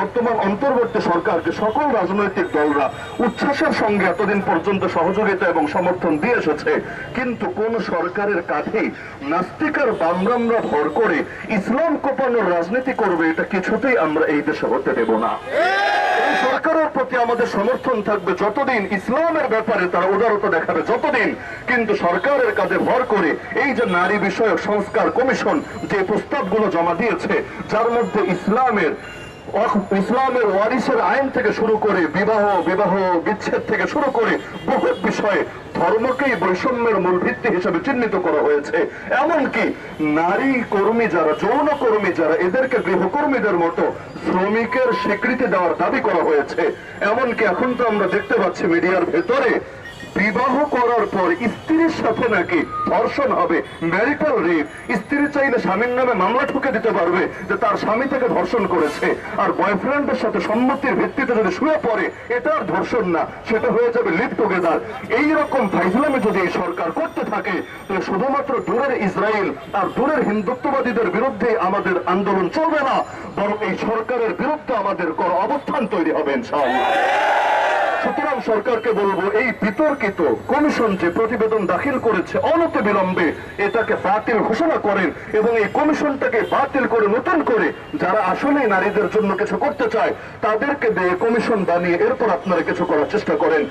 বর্তমান অন্তর্বর্তী সরকারকে সকল রাজনৈতিক দলরা উচ্ছ্বাসের সঙ্গে এতদিন পর্যন্ত সহযোগিতা এবং সমর্থন দিয়ে এসেছে, কিন্তু কোন সরকারের কাঠেই নাস্তিকার বামরামরা ভর করে ইসলাম কোপানোর রাজনীতি করবে, এটা কিছুতেই আমরা এই দেশে হতে দেব না। সরকারের প্রতি আমাদের সমর্থন থাকবে যতদিন ইসলামের ব্যাপারে তারা উদারতা দেখাবে, যতদিন। কিন্তু সরকারের কাজে ভর করে এই যে নারী বিষয়ক সংস্কার কমিশন যে প্রস্তাবগুলো জমা দিয়েছে, যার মধ্যে ইসলামের ইসলামের ওয়ারিসের আইন থেকে শুরু করে বিবাহ বিবাহ বিচ্ছেদ থেকে শুরু করে বহু বিষয়ে ধর্মকেই বৈষম্যের মূল ভিত্তি হিসেবে চিহ্নিত করা হয়েছে। এমনকি নারী কর্মী যারা, যৌন কর্মী যারা, এদেরকে গৃহকর্মীদের মতো শ্রমিকের স্বীকৃতি দেওয়ার দাবি করা হয়েছে। এমনকি এখন তো আমরা দেখতে পাচ্ছি মিডিয়ার ভেতরে বিবাহ করার পর স্ত্রীর সাথে নাকি ধর্ষণ হবে ম্যারিটাল রেপ স্ত্রী চাইলে স্বামীর নামে মামলা ঠুকে দিতে পারবে যে তার স্বামী তাকে ধর্ষণ করেছে। আর বয়ফ্রেন্ডের সাথে সম্মতির ভিত্তিতে যদি শুয়ে পড়ে, এটা আর ধর্ষণ না, সেটা হয়ে যাবে লিভ টুগেদার এইরকম ফাইজলামে যদি এই সরকার করতে থাকে তাহলে শুধুমাত্র দূরের ইসরায়েল আর দূরের হিন্দুত্ববাদীদের বিরুদ্ধে আমাদের আন্দোলন চলবে না, বরং এই সরকারের বিরুদ্ধে আমাদের কর অবস্থান তৈরি হবে, ইনশাআল্লাহ। সুতরাং সরকারকে বলব, এই বিতর্কিত কমিশন যে প্রতিবেদন দাখিল করেছে অনতিবিলম্বে এটাকে বাতিল ঘোষণা করেন এবং এই কমিশনটাকে বাতিল করে নতুন করে যারা আসলেই নারীদের জন্য কিছু করতে চায়, তাদেরকে দিয়ে কমিশন বানিয়ে এরপর আপনারা কিছু করার চেষ্টা করেন।